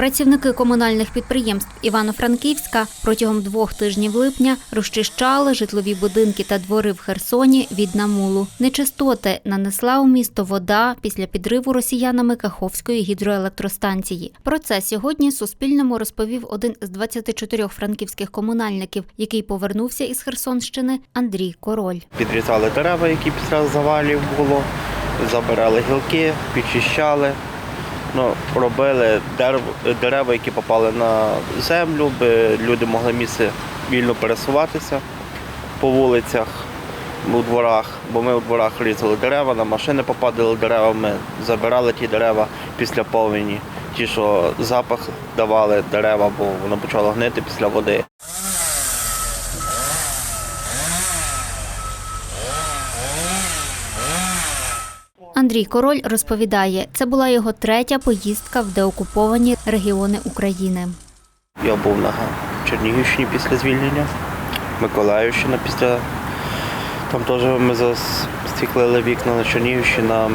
Працівники комунальних підприємств Івано-Франківська протягом двох тижнів липня розчищали житлові будинки та двори в Херсоні від намулу. Нечистоти нанесла у місто вода після підриву росіянами Каховської гідроелектростанції. Про це сьогодні Суспільному розповів один з 24 франківських комунальників, який повернувся із Херсонщини Андрій Король. Підрізали дерева, які після завалів було, забирали гілки, підчищали. Ну, робили дерев- дерева, які попали на землю, би люди могли місце вільно пересуватися по вулицях, у дворах, бо ми у дворах різали дерева, на машини попадали дерева, ми забирали ті дерева після повені. Ті, що запах давали дерева, бо воно почало гнити після води. Андрій Король розповідає, це була його третя поїздка в деокуповані регіони України. Я був на Чернігівщині після звільнення, Миколаївщина після. Там теж ми застіклили вікна на Чернігівщині, на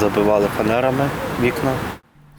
забивали фанерами вікна.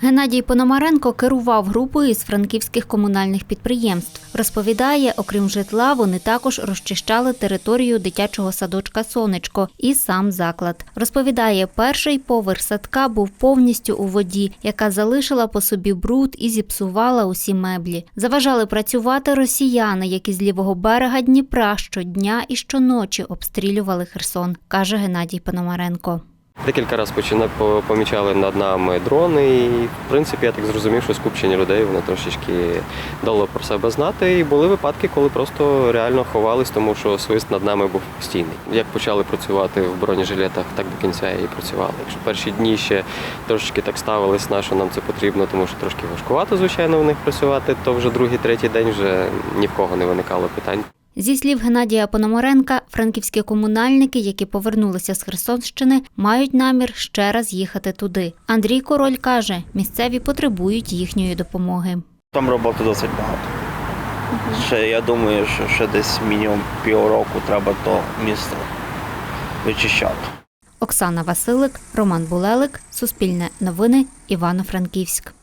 Геннадій Пономаренко керував групою із франківських комунальних підприємств. Розповідає, окрім житла, вони також розчищали територію дитячого садочка Сонечко і сам заклад. Розповідає, перший поверх садка був повністю у воді, яка залишила по собі бруд і зіпсувала усі меблі. Заважали працювати росіяни, які з лівого берега Дніпра щодня і щоночі обстрілювали Херсон, каже Геннадій Пономаренко. Декілька разів помічали над нами дрони, і в принципі я так зрозумів, що скупчення людей воно трошечки дало про себе знати. І були випадки, коли просто реально ховались, тому що свист над нами був постійний. Як почали працювати в бронежилетах, так до кінця і працювали. Якщо перші дні ще трошечки так ставились, на що нам це потрібно, тому що трошки важкувато, звичайно, в них працювати, то вже другий, третій день вже ні в кого не виникало питань. Зі слів Геннадія Пономаренка, франківські комунальники, які повернулися з Херсонщини, мають намір ще раз їхати туди. Андрій Король каже, місцеві потребують їхньої допомоги. Там роботи досить багато. Ще я думаю, що ще десь мінімум півроку треба то місто вичищати. Оксана Василик, Роман Булелик, Суспільне новини, Івано-Франківськ.